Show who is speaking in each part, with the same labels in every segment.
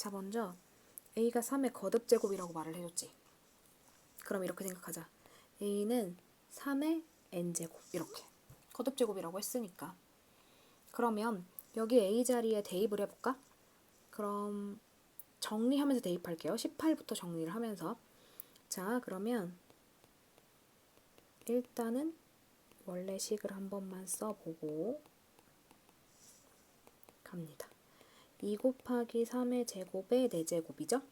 Speaker 1: 자, 먼저 a가 3의 거듭 제곱이라고 말을 해줬지. 그럼 이렇게 생각하자. a는 3의 n 제곱 이렇게 거듭 제곱이라고 했으니까. 그러면 여기 a 자리에 대입을 해볼까? 그럼 정리하면서 대입할게요. 18부터 정리를 하면서. 자, 그러면 일단은 원래 식을 한 번만 써보고 갑니다. 2 곱하기 3의 제곱의 4제곱이죠?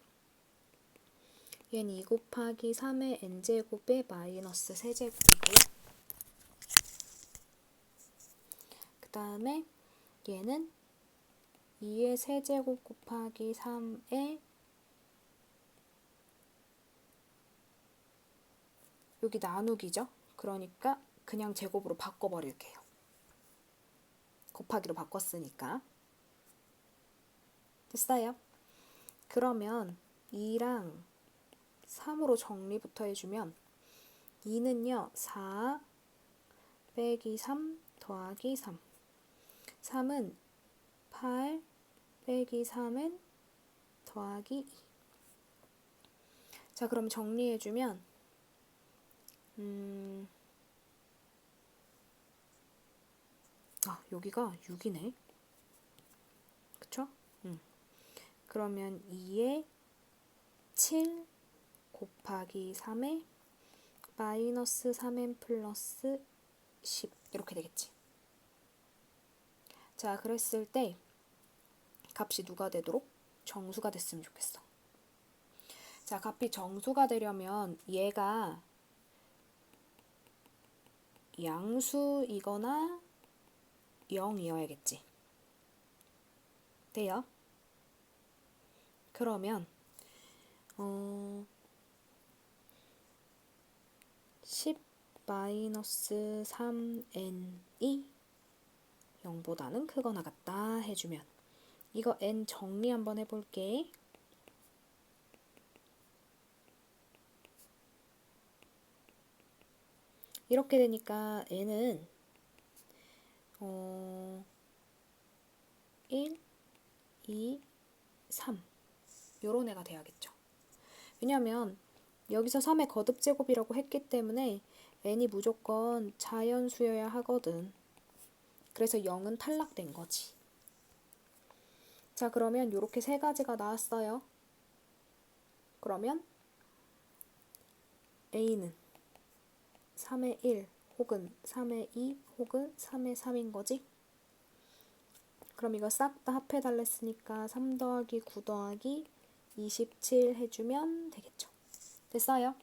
Speaker 1: 얘는 2 곱하기 3의 n제곱의 마이너스 3제곱이고요. 그 다음에 얘는 2의 세제곱 곱하기 3의 여기 나누기죠? 그러니까 그냥 제곱으로 바꿔버릴게요. 곱하기로 바꿨으니까. 됐어요? 그러면 2랑 3으로 정리부터 해주면 2는요 4 빼기 3 더하기 3 3은 8 빼기 3은 더하기 2 자, 그럼 정리해주면 음... 아, 여기가 6이네. 그쵸? 음. 그러면 2에 7 곱하기 3에 마이너스 3n 플러스 10 이렇게 되겠지. 자, 그랬을 때 값이 누가 되도록 정수가 됐으면 좋겠어. 자, 값이 정수가 되려면 얘가 양수이거나 0이어야겠지. 돼요? 그러면 어, 10 마이너스 3n이 0보다는 크거나 같다 해주면 이거 n 정리 한번 해볼게. 이렇게 되니까 n은 어, 1, 2, 3 요런 애가 돼야겠죠. 왜냐면 여기서 3의 거듭 제곱이라고 했기 때문에 n이 무조건 자연수여야 하거든. 그래서 0은 탈락된 거지. 자, 그러면 이렇게 세 가지가 나왔어요. 그러면 a는 3의 1 혹은 3의 2 혹은 3의 3인 거지? 그럼 이거 싹 다 합해달랬으니까 3 더하기 9 더하기 27 해주면 되겠죠. 됐어요?